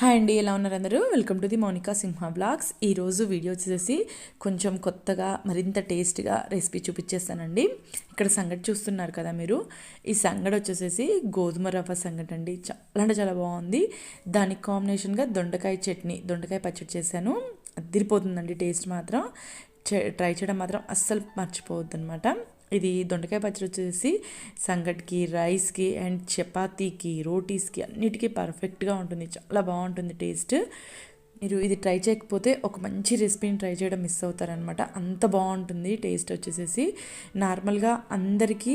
Hi అండి ఎలా ఉన్నారు అందరూ? Welcome to the Monika Simha blogs. ఈరోజు వీడియో వచ్చేసి కొంచెం కొత్తగా మరింత టేస్ట్గా రెసిపీ చూపించేస్తానండి. ఇక్కడ సంగటి చూస్తున్నారు కదా మీరు? ఈ సంగటి వచ్చేసేసి గోధుమ రవ్వ సంగటి అండి. చాలా అంటే చాలా బాగుంది. దానికి కాంబినేషన్గా దొండకాయ చట్నీ దొండకాయ పచ్చడి చేశాను. అదిరిపోతుందండి టేస్ట్ మాత్రం. ట్రై చేయడం మాత్రం అస్సలు మర్చిపోవద్దు అనమాట ఇది దొండకాయ పచ్చడి వచ్చేసి సంగటికి రైస్కి అండ్ చపాతీకి రోటీస్కి అన్నిటికీ పర్ఫెక్ట్గా ఉంటుంది. చాలా బాగుంటుంది టేస్ట్. మీరు ఇది ట్రై చేయకపోతే ఒక మంచి రెసిపీని ట్రై చేయడం మిస్ అవుతారనమాట అంత బాగుంటుంది టేస్ట్ వచ్చేసేసి. నార్మల్గా అందరికీ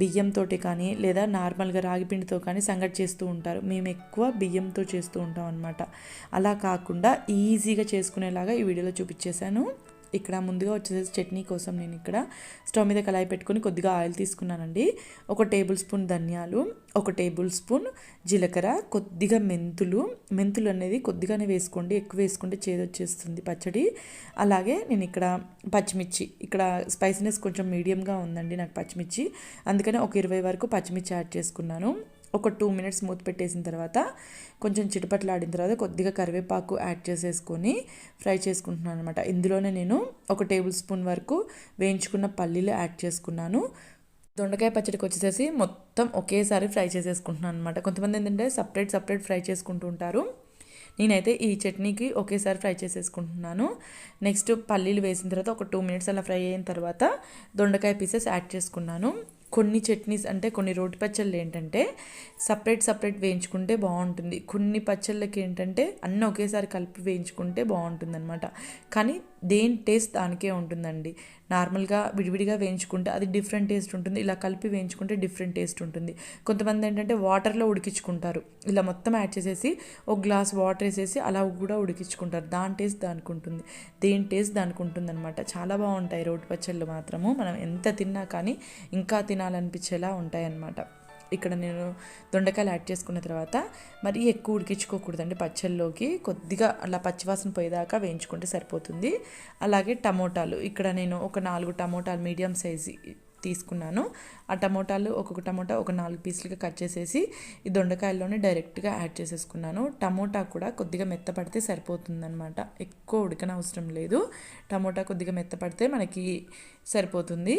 బియ్యంతో కానీ లేదా నార్మల్గా రాగిపిండితో కానీ సంగటి చేస్తూ ఉంటారు. మేము ఎక్కువ బియ్యంతో చేస్తూ ఉంటాం అనమాట అలా కాకుండా ఈజీగా చేసుకునేలాగా ఈ వీడియోలో చూపించేశాను. ఇక్కడ ముందుగా వచ్చేసి చట్నీ కోసం నేను ఇక్కడ స్టవ్ మీద కళాయి పెట్టుకొని కొద్దిగా ఆయిల్ తీసుకున్నానండి. ఒక టేబుల్ స్పూన్ ధనియాలు ఒక టేబుల్ స్పూన్ జీలకర్ర కొద్దిగా మెంతులు. మెంతులు అనేది కొద్దిగానే వేసుకోండి ఎక్కువ వేసుకుంటే చేదొచ్చేస్తుంది పచ్చడి. అలాగే నేను ఇక్కడ పచ్చిమిర్చి ఇక్కడ స్పైసీనెస్ కొంచెం మీడియంగా ఉందండి నాకు పచ్చిమిర్చి. అందుకనే ఒక ఇరవై వరకు పచ్చిమిర్చి యాడ్ చేసుకున్నాను. ఒక టూ మినిట్స్ మూత పెట్టేసిన తర్వాత కొంచెం చిటపట్లాడిన తర్వాత కొద్దిగా కరివేపాకు యాడ్ చేసేసుకొని ఫ్రై చేసుకుంటున్నాను అనమాట ఇందులోనే నేను ఒక టేబుల్ స్పూన్ వరకు వేయించుకున్న పల్లీలు యాడ్ చేసుకున్నాను. దొండకాయ పచ్చడికి వచ్చేసేసి మొత్తం ఒకేసారి ఫ్రై చేసేసుకుంటున్నాను అనమాట కొంతమంది ఏంటంటే సపరేట్ సపరేట్ ఫ్రై చేసుకుంటూ ఉంటారు. నేనైతే ఈ చట్నీకి ఒకేసారి ఫ్రై చేసేసుకుంటున్నాను. నెక్స్ట్ పల్లీలు వేసిన తర్వాత ఒక టూ మినిట్స్ అలా ఫ్రై అయిన తర్వాత దొండకాయ పీసెస్ యాడ్ చేసుకున్నాను. కొన్ని చట్నీస్ అంటే కొన్ని రోటి పచ్చళ్ళు ఏంటంటే సపరేట్ సపరేట్ వేయించుకుంటే బాగుంటుంది. కొన్ని పచ్చళ్ళకి ఏంటంటే అన్నీ ఒకేసారి కలిపి వేయించుకుంటే బాగుంటుంది అనమాట కానీ దేని టేస్ట్ దానికే ఉంటుందండి. నార్మల్గా విడివిడిగా వేయించుకుంటే అది డిఫరెంట్ టేస్ట్ ఉంటుంది. ఇలా కలిపి వేయించుకుంటే డిఫరెంట్ టేస్ట్ ఉంటుంది. కొంతమంది ఏంటంటే వాటర్లో ఉడికించుకుంటారు. ఇలా మొత్తం యాడ్ చేసేసి ఒక గ్లాస్ వాటర్ వేసేసి అలా కూడా ఉడికించుకుంటారు. దాని టేస్ట్ దానికి ఉంటుంది. దేని టేస్ట్ దానికి ఉంటుంది అనమాట చాలా బాగుంటాయి రోటి పచ్చళ్ళు మాత్రము. మనం ఎంత తిన్నా కానీ ఇంకా తినాలనిపించేలా ఉంటాయన్నమాట. ఇక్కడ నేను దొండకాయలు యాడ్ చేసుకున్న తర్వాత మరి ఎక్కువ ఉడికించుకోకూడదండి పచ్చళ్ళలోకి. కొద్దిగా అలా పచ్చివాసన పోయేదాకా వేయించుకుంటే సరిపోతుంది. అలాగే టమోటాలు. ఇక్కడ నేను ఒక నాలుగు టమోటాలు మీడియం సైజు తీసుకున్నాను. ఆ టమోటాలు ఒక్కొక్క టమోటా ఒక నాలుగు పీసులుగా కట్ చేసేసి ఈ దొండకాయల్లోనే డైరెక్ట్గా యాడ్ చేసేసుకున్నాను. టమోటా కూడా కొద్దిగా మెత్తపడితే సరిపోతుందనమాట ఎక్కువ ఉడకనవసరం లేదు. టమోటా కొద్దిగా మెత్తపడితే మనకి సరిపోతుంది.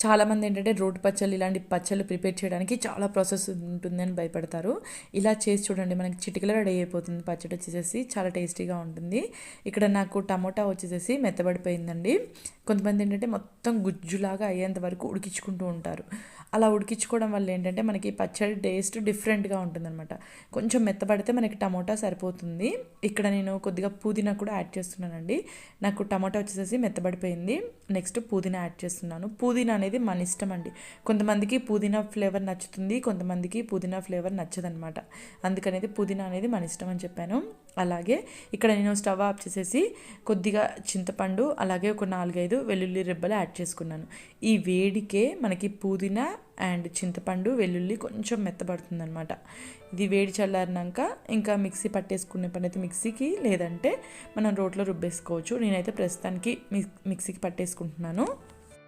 చాలామంది ఏంటంటే రోడ్డు పచ్చళ్ళు ఇలాంటి పచ్చళ్ళు ప్రిపేర్ చేయడానికి చాలా ప్రాసెస్ ఉంటుందని భయపడతారు. ఇలా చేసి చూడండి మనకి చిటికలో రెడీ అయిపోతుంది పచ్చడి వచ్చేసేసి చాలా టేస్టీగా ఉంటుంది. ఇక్కడ నాకు టమోటా వచ్చేసేసి మెత్తబడిపోయిందండి. కొంతమంది ఏంటంటే మొత్తం గుజ్జులాగా అయ్యేంత వరకు ఉడికించుకుంటూ ఉంటారు. అలా ఉడికించుకోవడం వల్ల ఏంటంటే మనకి పచ్చడి టేస్ట్ డిఫరెంట్గా ఉంటుందన్నమాట. కొంచెం మెత్తపడితే మనకి టమోటా సరిపోతుంది. ఇక్కడ నేను కొద్దిగా పుదీనా కూడా యాడ్ చేస్తున్నానండి. నాకు టమోటా వచ్చేసేసి మెత్తబడిపోయింది. నెక్స్ట్ పుదీనా యాడ్ చేస్తున్నాను. పుదీనా అనేది మన ఇష్టం అండి. కొంతమందికి పుదీనా ఫ్లేవర్ నచ్చుతుంది కొంతమందికి పుదీనా ఫ్లేవర్ నచ్చదనమాట అందుకనేది పుదీనా అనేది మన ఇష్టం అని చెప్పాను. అలాగే ఇక్కడ నేను స్టవ్ ఆఫ్ చేసేసి కొద్దిగా చింతపండు అలాగే ఒక నాలుగైదు వెల్లుల్లి రెబ్బలు యాడ్ చేసుకున్నాను. ఈ వేడికే మనకి పుదీనా అండ్ చింతపండు వెల్లుల్లి కొంచెం మెత్తబడుతుంది అనమాట ఇది వేడి చల్లారినాక ఇంకా మిక్సీ పట్టేసుకునే పని అయితే మిక్సీకి లేదంటే మనం రోట్లో రుబ్బేసుకోవచ్చు. నేనైతే ప్రస్తుతానికి మిక్సీకి పట్టేసుకుంటున్నాను.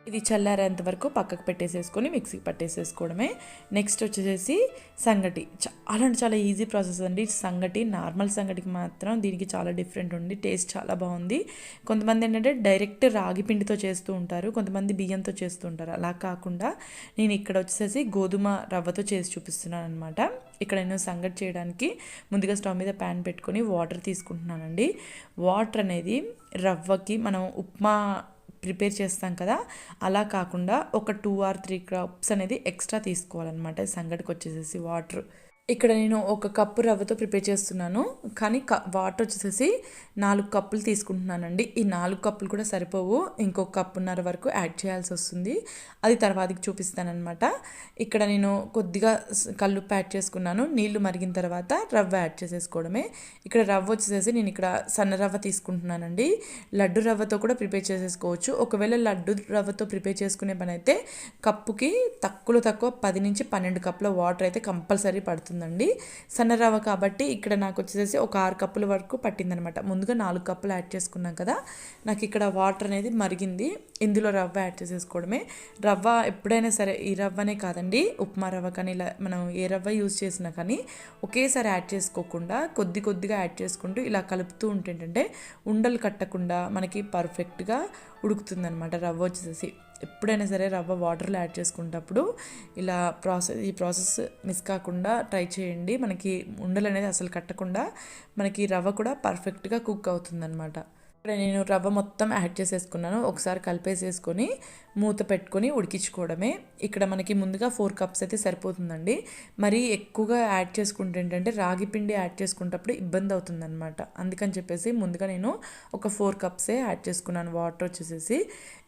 ఇది చల్లారేంత వరకు పక్కకు పెట్టేసేసుకొని మిక్సీకి పట్టేసేసుకోవడమే. నెక్స్ట్ వచ్చేసి సంగటి. చాలా అంటే చాలా ఈజీ ప్రాసెస్ అండి. సంగటి నార్మల్ సంగటికి మాత్రం దీనికి చాలా డిఫరెంట్ ఉంది. టేస్ట్ చాలా బాగుంది. కొంతమంది ఏంటంటే డైరెక్ట్ రాగి పిండితో చేస్తూ ఉంటారు. కొంతమంది బియ్యంతో చేస్తూ ఉంటారు. అలా కాకుండా నేను ఇక్కడ వచ్చేసి గోధుమ రవ్వతో చేసి చూపిస్తున్నాను అనమాట ఇక్కడ నేను సంగటి చేయడానికి ముందుగా స్టవ్ మీద ప్యాన్ పెట్టుకొని వాటర్ తీసుకుంటున్నానండి. వాటర్ అనేది రవ్వకి మనం ఉప్మా ప్రిపేర్ చేస్తాం కదా అలా కాకుండా ఒక టూ ఆర్ త్రీ క్రాప్స్ అనేది ఎక్స్ట్రా తీసుకోవాలన్నమాట. సంగటికి వచ్చేసేసి వాటర్ ఇక్కడ నేను ఒక కప్పు రవ్వతో ప్రిపేర్ చేస్తున్నాను. కానీ క వాటర్ వచ్చేసేసి నాలుగు కప్పులు తీసుకుంటున్నానండి. ఈ నాలుగు కప్పులు కూడా సరిపోవు. ఇంకొక కప్పున్నర వరకు యాడ్ చేయాల్సి వస్తుంది. అది తర్వాతకి చూపిస్తానమాట ఇక్కడ నేను కొద్దిగా కళ్ళు యాడ్ చేసుకున్నాను. నీళ్ళు మరిగిన తర్వాత రవ్వ యాడ్ చేసేసుకోవడమే. ఇక్కడ రవ్వ వచ్చేసేసి నేను ఇక్కడ సన్న రవ్వ తీసుకుంటున్నానండి. లడ్డు రవ్వతో కూడా ప్రిపేర్ చేసేసుకోవచ్చు. ఒకవేళ లడ్డు రవ్వతో ప్రిపేర్ చేసుకునే పని అయితే కప్పుకి తక్కువలో తక్కువ పది నుంచి పన్నెండు కప్పుల వాటర్ అయితే కంపల్సరీ పడుతుంది. పడుతుందండి సన్న రవ్వ కాబట్టి ఇక్కడ నాకు వచ్చేసి ఒక ఆరు కప్పుల వరకు పట్టిందనమాట. ముందుగా నాలుగు కప్పులు యాడ్ చేసుకున్నాం కదా నాకు ఇక్కడ వాటర్ అనేది మరిగింది. ఇందులో రవ్వ యాడ్ చేసేసుకోవడమే. రవ్వ ఎప్పుడైనా సరే ఈ రవ్వనే కాదండి ఉప్మా రవ్వ కానీ ఇలా మనం ఏ రవ్వ యూజ్ చేసినా కానీ ఒకేసారి యాడ్ చేసుకోకుండా కొద్ది కొద్దిగా యాడ్ చేసుకుంటూ ఇలా కలుపుతూ ఉంటేంటంటే ఉండలు కట్టకుండా మనకి పర్ఫెక్ట్గా ఉడుకుతుందనమాట రవ్వ వచ్చేసి ఎప్పుడైనా సరే రవ్వ వాటర్లో యాడ్ చేసుకునేటప్పుడు ఇలా ప్రాసెస్ ఈ ప్రాసెస్ మిస్ కాకుండా ట్రై చేయండి. మనకి ఉండలు అనేది అసలు కట్టకుండా మనకి రవ్వ కూడా పర్ఫెక్ట్గా కుక్ అవుతుందన్నమాట. ఇక్కడ నేను రవ్వ మొత్తం యాడ్ చేసేసుకున్నాను. ఒకసారి కలిపేసేసుకొని మూత పెట్టుకొని ఉడికించుకోవడమే. ఇక్కడ మనకి ముందుగా ఫోర్ కప్స్ అయితే సరిపోతుందండి. మరి ఎక్కువగా యాడ్ చేసుకుంటే ఏంటంటే రాగి పిండి యాడ్ చేసుకునేటప్పుడు ఇబ్బంది అవుతుందన్నమాట. అందుకని చెప్పేసి ముందుగా నేను ఒక ఫోర్ కప్సే యాడ్ చేసుకున్నాను వాటర్ వచ్చేసేసి.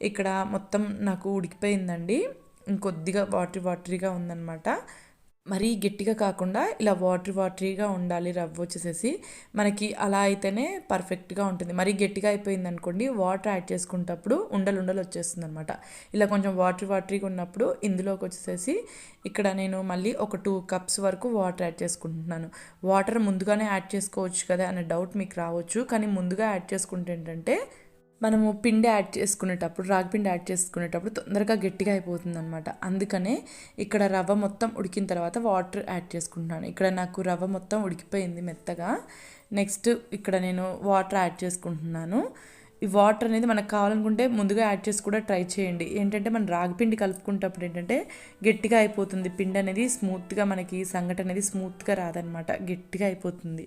ఇక్కడ మొత్తం నాకు ఉడికిపోయిందండి. ఇంకొద్దిగా వాటర్ వాటరీగా ఉందన్నమాట. మరీ గట్టిగా కాకుండా ఇలా వాటర్ వాటరీగా ఉండాలి రవ్వ వచ్చేసేసి మనకి అలా అయితేనే పర్ఫెక్ట్గా ఉంటుంది. మరీ గట్టిగా అయిపోయింది అనుకోండి వాటర్ యాడ్ చేసుకునేటప్పుడు ఉండలు ఉండలు వచ్చేస్తుంది అనమాట ఇలా కొంచెం వాటర్ వాటరీగా ఉన్నప్పుడు ఇందులోకి వచ్చేసేసి ఇక్కడ నేను మళ్ళీ ఒక టూ కప్స్ వరకు వాటర్ యాడ్ చేసుకుంటున్నాను. వాటర్ ముందుగానే యాడ్ చేసుకోవచ్చు కదా అనే డౌట్ మీకు రావచ్చు. కానీ ముందుగా యాడ్ చేసుకుంటే ఏంటంటే మనము పిండి యాడ్ చేసుకునేటప్పుడు రాగి పిండి యాడ్ చేసుకునేటప్పుడు తొందరగా గట్టిగా అయిపోతుంది అనమాట అందుకనే ఇక్కడ రవ్వ మొత్తం ఉడికిన తర్వాత వాటర్ యాడ్ చేసుకుంటున్నాను. ఇక్కడ నాకు రవ్వ మొత్తం ఉడికిపోయింది మెత్తగా. నెక్స్ట్ ఇక్కడ నేను వాటర్ యాడ్ చేసుకుంటున్నాను. ఈ వాటర్ అనేది మనకు కావాలనుకుంటే ముందుగా యాడ్ చేసి కూడా ట్రై చేయండి. ఏంటంటే మనం రాగి పిండి కలుపుకుంటప్పుడు ఏంటంటే గట్టిగా అయిపోతుంది. పిండి అనేది స్మూత్గా మనకి సంగటి అనేది స్మూత్గా రాదనమాట గట్టిగా అయిపోతుంది.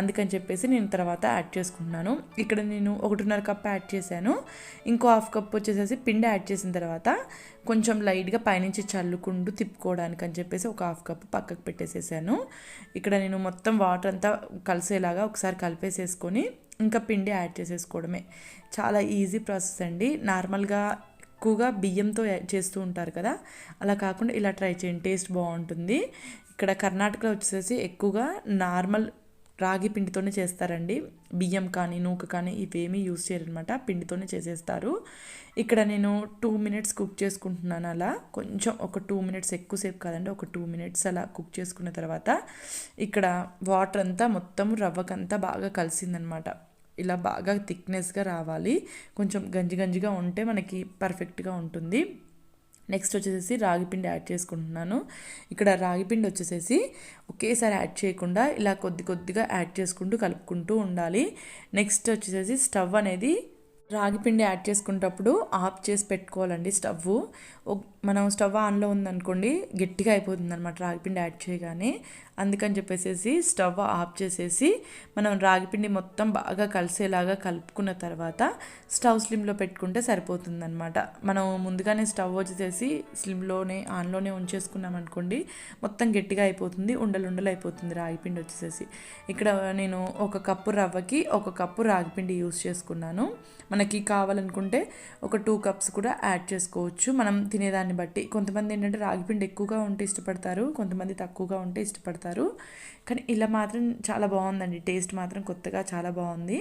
అందుకని చెప్పేసి నేను తర్వాత యాడ్ చేసుకుంటున్నాను. ఇక్కడ నేను ఒకటిన్నర కప్ యాడ్ చేశాను. ఇంకో హాఫ్ కప్ వచ్చేసేసి పిండి యాడ్ చేసిన తర్వాత కొంచెం లైట్గా పైనుంచి చల్లుకుంటూ తిప్పుకోవడానికి అని చెప్పేసి ఒక హాఫ్ కప్ పక్కకు పెట్టేసేసాను. ఇక్కడ నేను మొత్తం వాటర్ అంతా కలిసేలాగా ఒకసారి కలిపేసేసుకొని ఇంకా పిండి యాడ్ చేసేసుకోవడమే. చాలా ఈజీ ప్రాసెస్ అండి. నార్మల్గా ఎక్కువగా బియ్యంతో చేస్తూ ఉంటారు కదా. అలా కాకుండా ఇలా ట్రై చేయండి. టేస్ట్ బాగుంటుంది. ఇక్కడ కర్ణాటకలో వచ్చేసి ఎక్కువగా నార్మల్ రాగి పిండితోనే చేస్తారండి. బియ్యం కానీ నూక కానీ ఇవేమీ యూజ్ చేయరనమాట. పిండితోనే చేసేస్తారు. ఇక్కడ నేను టూ మినిట్స్ కుక్ చేసుకుంటున్నాను అలా. కొంచెం ఒక టూ మినిట్స్ ఎక్కువసేపు కాదండి. ఒక టూ మినిట్స్ అలా కుక్ చేసుకున్న తర్వాత ఇక్కడ వాటర్ అంతా మొత్తం రవ్వకంతా బాగా కలిసిందనమాట. ఇలా బాగా థిక్నెస్గా రావాలి. కొంచెం గంజి గంజిగా ఉంటే మనకి పర్ఫెక్ట్గా ఉంటుంది. నెక్స్ట్ వచ్చేసి రాగిపిండి యాడ్ చేసుకుంటున్నాను. ఇక్కడ రాగిపిండి వచ్చేసేసి ఒకేసారి యాడ్ చేయకుండా ఇలా కొద్ది కొద్దిగా యాడ్ చేసుకుంటూ కలుపుకుంటూ ఉండాలి. నెక్స్ట్ వచ్చేసేసి స్టవ్ అనేది రాగిపిండి యాడ్ చేసుకునేటప్పుడు ఆఫ్ చేసి పెట్టుకోవాలండి స్టవ్ మనం స్టవ్ ఆన్లో ఉందనుకోండి గట్టిగా అయిపోతుంది అనమాట రాగిపిండి యాడ్ చేయగానే. అందుకని చెప్పేసి స్టవ్ ఆఫ్ చేసేసి మనం రాగిపిండి మొత్తం బాగా కలిసేలాగా కలుపుకున్న తర్వాత స్టవ్ స్లిమ్లో పెట్టుకుంటే సరిపోతుందనమాట మనం ముందుగానే స్టవ్ వచ్చేసేసి స్లిమ్లోనే ఆన్లోనే ఉంచేసుకున్నాం అనుకోండి మొత్తం గట్టిగా అయిపోతుంది ఉండలు ఉండలు అయిపోతుంది రాగిపిండి వచ్చేసేసి. ఇక్కడ నేను ఒక కప్పు రవ్వకి ఒక కప్పు రాగిపిండి యూస్ చేసుకున్నాను. మనకి కావాలనుకుంటే ఒక టూ కప్స్ కూడా యాడ్ చేసుకోవచ్చు. మనం తినేదాన్ని బట్టి కొంతమంది ఏంటంటే రాగిపిండి ఎక్కువగా ఉంటే ఇష్టపడతారు కొంతమంది తక్కువగా ఉంటే ఇష్టపడతారు. కానీ ఇలా మాత్రం చాలా బాగుందండి. టేస్ట్ మాత్రం కొత్తగా చాలా బాగుంది.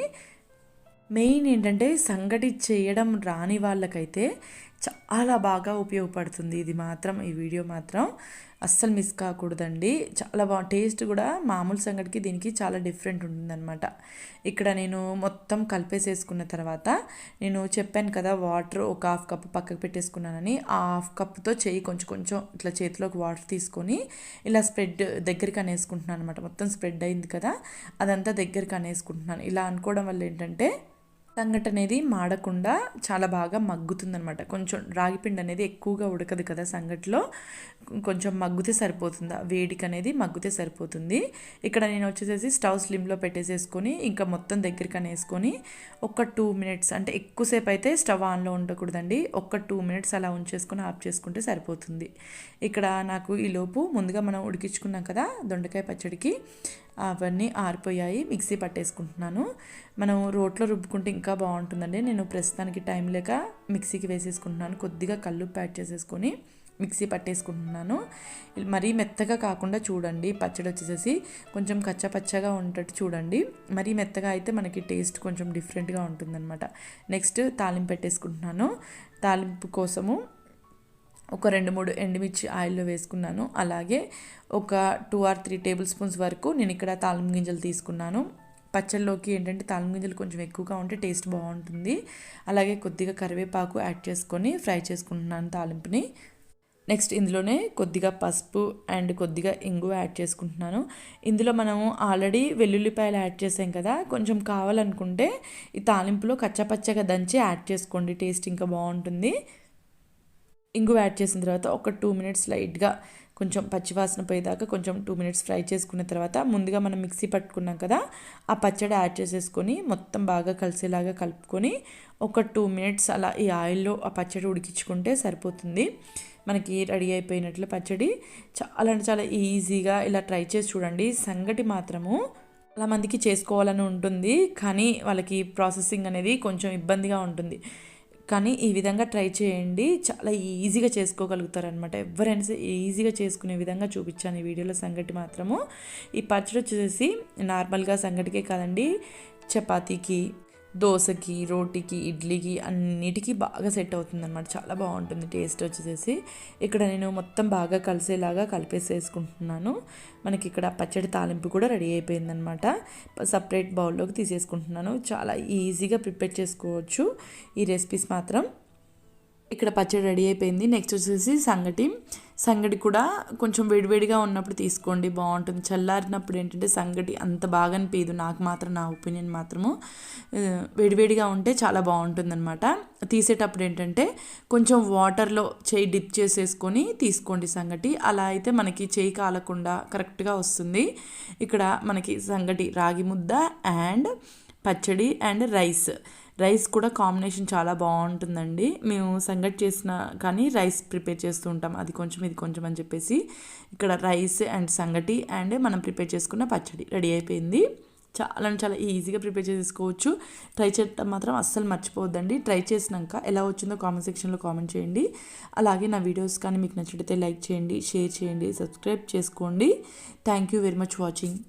మెయిన్ ఏంటంటే సంగటి చేయడం రాని వాళ్ళకైతే చాలా బాగా ఉపయోగపడుతుంది. ఇది మాత్రం ఈ వీడియో మాత్రం. అస్సలు మిస్ కాకూడదండి. చాలా బా టేస్ట్ కూడా మామూలు సంగటికి దీనికి చాలా డిఫరెంట్ ఉంటుందన్నమాట. ఇక్కడ నేను మొత్తం కలిపేసేసుకున్న తర్వాత నేను చెప్పాను కదా వాటర్ ఒక హాఫ్ కప్ పక్కకు పెట్టేసుకున్నానని. ఆ హాఫ్ కప్తో చేయి కొంచెం కొంచెం ఇట్లా చేతిలోకి వాటర్ తీసుకొని ఇలా స్ప్రెడ్ దగ్గరికి అనేసుకుంటున్నాను అనమాట మొత్తం స్ప్రెడ్ అయింది కదా అదంతా దగ్గరికి అనేసుకుంటున్నాను. ఇలా అనుకోవడం వల్ల ఏంటంటే సంగటి అనేది మాడకుండా చాలా బాగా మగ్గుతుందనమాట కొంచెం రాగిపిండి అనేది ఎక్కువగా ఉడకదు కదా సంగటిలో కొంచెం మగ్గుతే సరిపోతుంది. వేడికి అనేది మగ్గుతే సరిపోతుంది. ఇక్కడ నేను వచ్చేసేసి స్టవ్ స్లిమ్లో పెట్టేసేసుకొని ఇంకా మొత్తం దగ్గరికి అనేసుకొని ఒక టూ మినిట్స్ అంటే ఎక్కువసేపు అయితే స్టవ్ ఆన్లో ఉండకూడదండి. ఒక టూ మినిట్స్ అలా ఉంచేసుకొని ఆఫ్ చేసుకుంటే సరిపోతుంది. ఇక్కడ నాకు ఈలోపు ముందుగా మనం ఉడికించుకున్నాం కదా దొండకాయ పచ్చడికి అవన్నీ ఆరిపోయాయి. మిక్సీ పట్టేసుకుంటున్నాను. మనం రోట్లో రుబ్బుకుంటే ఇంకా బాగుంటుందండి. నేను ప్రస్తుతానికి టైం లేక మిక్సీకి వేసేసుకుంటున్నాను. కొద్దిగా కళ్ళు యాడ్ చేసేసుకొని మిక్సీ పట్టేసుకుంటున్నాను. మరీ మెత్తగా కాకుండా చూడండి. పచ్చడి వచ్చేసేసి కొంచెం కచ్చా పచ్చగా ఉండేటట్టు చూడండి. మరీ మెత్తగా అయితే మనకి టేస్ట్ కొంచెం డిఫరెంట్గా ఉంటుందన్నమాట. నెక్స్ట్ తాలింపు పెట్టేసుకుంటున్నాను. తాలింపు కోసము ఒక రెండు మూడు ఎండుమిర్చి ఆయిల్లో వేసుకున్నాను. అలాగే ఒక two or three tablespoons వరకు నేను ఇక్కడ తాళం గింజలు తీసుకున్నాను. పచ్చళ్ళలోకి ఏంటంటే తాళం గింజలు కొంచెం ఎక్కువగా ఉంటే టేస్ట్ బాగుంటుంది. అలాగే కొద్దిగా కరివేపాకు యాడ్ చేసుకొని ఫ్రై చేసుకుంటున్నాను తాలింపుని. నెక్స్ట్ ఇందులోనే కొద్దిగా పసుపు అండ్ కొద్దిగా ఇంగు యాడ్ చేసుకుంటున్నాను. ఇందులో మనము ఆల్రెడీ వెల్లుల్లిపాయలు యాడ్ చేసాం కదా కొంచెం కావాలనుకుంటే ఈ తాలింపులో కచ్చపచ్చగా దంచి యాడ్ చేసుకోండి టేస్ట్ ఇంకా బాగుంటుంది. ఇంగు యాడ్ చేసిన తర్వాత ఒక టూ మినిట్స్ లైట్గా కొంచెం పచ్చివాసన పోయేదాకా కొంచెం టూ మినిట్స్ ఫ్రై చేసుకున్న తర్వాత ముందుగా మనం మిక్సీ పట్టుకున్నాం కదా ఆ పచ్చడి యాడ్ చేసేసుకొని మొత్తం బాగా కలిసేలాగా కలుపుకొని ఒక టూ మినిట్స్ అలా ఈ ఆయిల్లో ఆ పచ్చడి ఉడికించుకుంటే సరిపోతుంది. మనకి రెడీ అయిపోయినట్లు పచ్చడి చాలా అంటే చాలా ఈజీగా ఇలా ట్రై చేసి చూడండి. సంగటి మాత్రము చాలామందికి చేసుకోవాలని ఉంటుంది కానీ వాళ్ళకి ప్రాసెసింగ్ అనేది కొంచెం ఇబ్బందిగా ఉంటుంది. కానీ ఈ విధంగా ట్రై చేయండి. చాలా ఈజీగా చేసుకోగలుగుతారనమాట ఎవరైనా సరే ఈజీగా చేసుకునే విధంగా చూపించాను ఈ వీడియోలో సంగటి మాత్రము. ఈ పచ్చడి వచ్చేసి నార్మల్గా సంగటికే కాదండి చపాతీకి. దోశకి రోటీకి ఇడ్లీకి అన్నిటికీ బాగా సెట్ అవుతుంది అనమాట చాలా బాగుంటుంది టేస్ట్ వచ్చేసేసి. ఇక్కడ నేను మొత్తం బాగా కలిసేలాగా కలిపేసేసుకుంటున్నాను. మనకి ఇక్కడ పచ్చడి తాలింపు కూడా రెడీ అయిపోయిందనమాట సపరేట్ బౌల్లోకి తీసేసుకుంటున్నాను. చాలా ఈజీగా ప్రిపేర్ చేసుకోవచ్చు. ఈ రెసిపీస్ మాత్రం ఇక్కడ పచ్చడి రెడీ అయిపోయింది. నెక్స్ట్ వచ్చేసి సంగటి. సంగటి కూడా కొంచెం వేడివేడిగా ఉన్నప్పుడు తీసుకోండి బాగుంటుంది. చల్లారినప్పుడు ఏంటంటే సంగటి అంత బాగా అనిపించదు నాకు మాత్రం నా ఒపీనియన్ మాత్రము. వేడివేడిగా ఉంటే చాలా బాగుంటుంది అనమాట తీసేటప్పుడు ఏంటంటే కొంచెం వాటర్లో చేయి డిప్ చేసేసుకొని తీసుకోండి సంగటి. అలా అయితే మనకి చేయి కాలకుండా కరెక్ట్గా వస్తుంది. ఇక్కడ మనకి సంగటి రాగి ముద్ద అండ్ పచ్చడి అండ్ రైస్. రైస్ కూడా కాంబినేషన్ చాలా బాగుంటుందండి. మేము సంగటి చేసిన కానీ రైస్ ప్రిపేర్ చేస్తూ ఉంటాం. అది కొంచెం ఇది కొంచెం అని చెప్పేసి ఇక్కడ రైస్ అండ్ సంగటి అండ్ మనం ప్రిపేర్ చేసుకున్న పచ్చడి రెడీ అయిపోయింది. చాలా చాలా ఈజీగా ప్రిపేర్ చేసుకోవచ్చు. ట్రై చేయటం మాత్రం అస్సలు మర్చిపోవద్దండి. ట్రై చేసినాక ఎలా వచ్చిందో కామెంట్ సెక్షన్లో కామెంట్ చేయండి. అలాగే నా వీడియోస్ కానీ మీకు నచ్చితే లైక్ చేయండి షేర్ చేయండి సబ్స్క్రైబ్ చేసుకోండి. Thank you very much watching